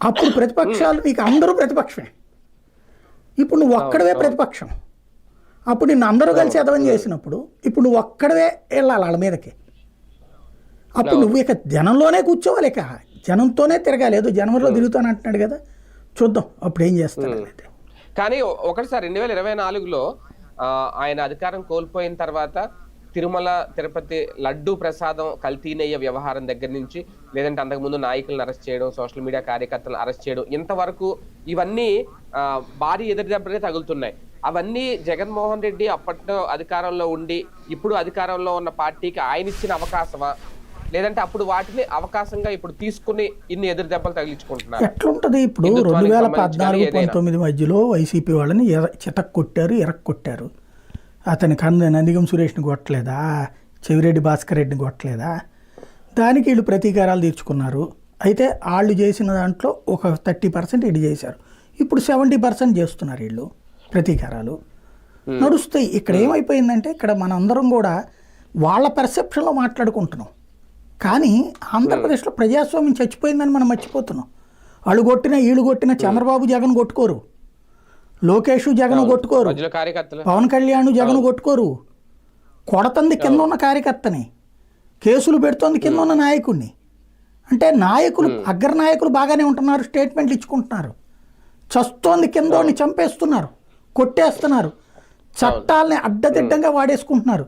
అప్పుడు ప్రతిపక్షాలు నీకు అందరూ ప్రతిపక్షమే. ఇప్పుడు నువ్వు ఒక్కడవే ప్రతిపక్షం. అప్పుడు నిన్ను అందరూ కలిసి ఎదవం చేసినప్పుడు ఇప్పుడు నువ్వు ఒక్కడవే వెళ్ళాలి వాళ్ళ మీదకి. అప్పుడు నువ్వు ఇక జనంలోనే కూర్చోవాలి ఇక. జనంతోనే తిరగాలి. ఏదో జనంలో తిరుగుతాను అంటున్నాడు కదా. చూద్దాం అప్పుడు ఏం చేస్తాడు అనేది కానీ ఒకటిసారి రెండు వేల ఇరవై నాలుగులో ఆయన అధికారం కోల్పోయిన తర్వాత తిరుమల తిరుపతి లడ్డు ప్రసాదం కల్తీనయ్య వ్యవహారం దగ్గర నుంచి లేదంటే అంతకుముందు నాయకులను అరెస్ట్ చేయడం సోషల్ మీడియా కార్యకర్తలను అరెస్ట్ చేయడం ఇంతవరకు ఇవన్నీ భారీ ఎదురు దెబ్బలే తగులుతున్నాయి. అవన్నీ జగన్మోహన్ రెడ్డి అప్పట్లో అధికారంలో ఉండి ఇప్పుడు అధికారంలో ఉన్న పార్టీకి ఆయన ఇచ్చిన అవకాశమా? లేదంటే అప్పుడు వాటిని అవకాశంగా ఇప్పుడు తీసుకుని ఇన్ని ఎదురు దెబ్బలు తగిలించుకుంటున్నారు? ఎట్లుంటది ఇప్పుడు? రెండు వేల పద్నాలుగు. పంతొమ్మిది మధ్యలో వైసీపీ వాళ్ళని చితక్ కొట్టారు ఎరక్ కొట్టారు అతని కన్ను నందిగం సురేష్ని కొట్టలేదా? చెవిరెడ్డి భాస్కర్ రెడ్డిని కొట్టలేదా? దానికి వీళ్ళు ప్రతీకారాలు తీర్చుకున్నారు. అయితే వాళ్ళు చేసిన దాంట్లో ఒక థర్టీ పర్సెంట్ ఇది చేశారు. ఇప్పుడు సెవెంటీ పర్సెంట్ చేస్తున్నారు వీళ్ళు ప్రతీకారాలు. నడుస్తాయి ఇక్కడ ఏమైపోయిందంటే ఇక్కడ మనందరం కూడా వాళ్ళ పెర్సెప్షన్లో మాట్లాడుకుంటున్నాం. కానీ ఆంధ్రప్రదేశ్లో ప్రజాస్వామ్యం చచ్చిపోయిందని మనం మర్చిపోతున్నాం. వాళ్ళు కొట్టిన వీళ్ళు కొట్టిన చంద్రబాబు జగన్ కొట్టుకోరు. లోకేష్ జగన్ కొట్టుకోరు. పవన్ కళ్యాణ్ జగన్ కొట్టుకోరు. కొడతంది కింద ఉన్న కార్యకర్తని. కేసులు పెడుతోంది కింద ఉన్న నాయకుడిని అంటే నాయకులు అగ్ర నాయకులు బాగానే ఉంటున్నారు స్టేట్మెంట్లు ఇచ్చుకుంటున్నారు. చస్తోంది కిందోని చంపేస్తున్నారు కొట్టేస్తున్నారు. చట్టాలని అడ్డదిడ్డంగా వాడేసుకుంటున్నారు.